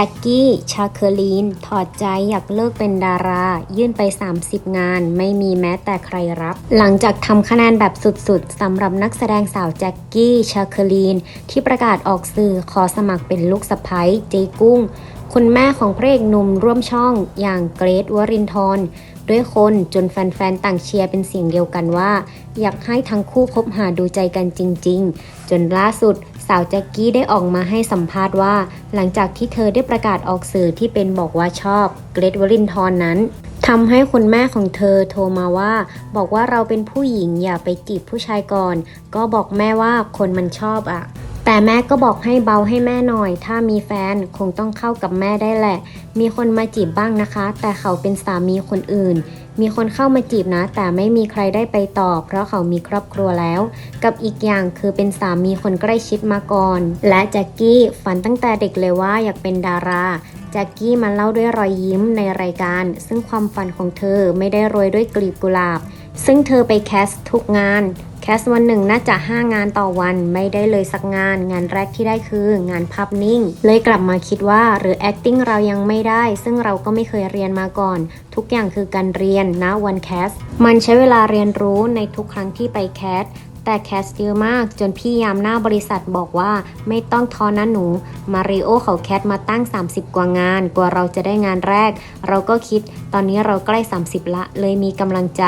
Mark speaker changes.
Speaker 1: แจ็กกี้ ชาเคอรีน ถอดใจอยากเลิกเป็นดารา ยื่นไป 30 งาน ไม่มีแม้แต่ใครรับ หลังจากทำคะแนนแบบสุดๆสำหรับนักแสดงสาวแจ็กกี้ ชาเคอรีน ที่ประกาศออกสื่อขอสมัครเป็นลูกสะใภ้เจกุ้ง คุณแม่ของพระเอกหนุ่มร่วมช่องอย่างเกรทวรินทร์ด้วยคนจนแฟนๆ ต่างเชียร์เป็นเสียงเดียวกันว่า อยากให้ทั้งคู่คบหาดูใจกันจริง ๆ จนล่าสุดสาวแจ็กกี้ได้ออกมาให้สัมภาษณ์ว่า หลังจากที่เธอได้ประกาศออกสื่อที่เป็นบอกว่าชอบเกรทวรินทร์นั้นทำให้คุณแม่ของเธอโทรมาว่า บอกว่าเราเป็นผู้หญิงอย่าไปจีบผู้ชายก่อน ก็บอกแม่ว่าคนมันชอบอะ แต่แม่ก็บอกให้เบาให้แม่หน่อย ถ้ามีแฟนคงต้องเข้ากับแม่ได้แหละ มีคนมาจีบบ้างนะคะ แต่เขาเป็นสามีคนอื่น มีคนเข้ามาจีบนะ แต่ไม่มีใครได้ไปต่อ เพราะเขามีครอบครัวแล้ว กับอีกอย่างคือเป็นสามีคนใกล้ชิดมาก่อน และแจ็คกี้ฝันตั้งแต่เด็กเลยว่าอยากเป็นดารา แจ็คกี้มาเล่าด้วยรอยยิ้มในรายการ ซึ่งความฝันของเธอไม่ได้โรยด้วยกลีบกุหลาบ ซึ่งเธอไปแคสทุกงาน แคสวันหนึ่งน่าจะ 5 งานต่อวันไม่ได้เลยสักงาน งานแรกที่ได้คืองานภาพนิ่ง เลยกลับมาคิดว่าหรือ acting เรายังไม่ได้ ซึ่งเราก็ไม่เคยเรียนมาก่อน ทุกอย่างคือการเรียนนะวันแคสมันใช้เวลาเรียนรู้ในทุกครั้งที่ไปแคส แต่แคสเยอะมากจนพี่ยามหน้าบริษัทบอกว่าไม่ต้องท้อนะหนู มาริโอเขาแคสมาตั้ง 30 กว่างาน กว่าเราจะได้งานแรก เราก็คิดตอนนี้เราใกล้ 30 ละ เลยมีกำลังใจ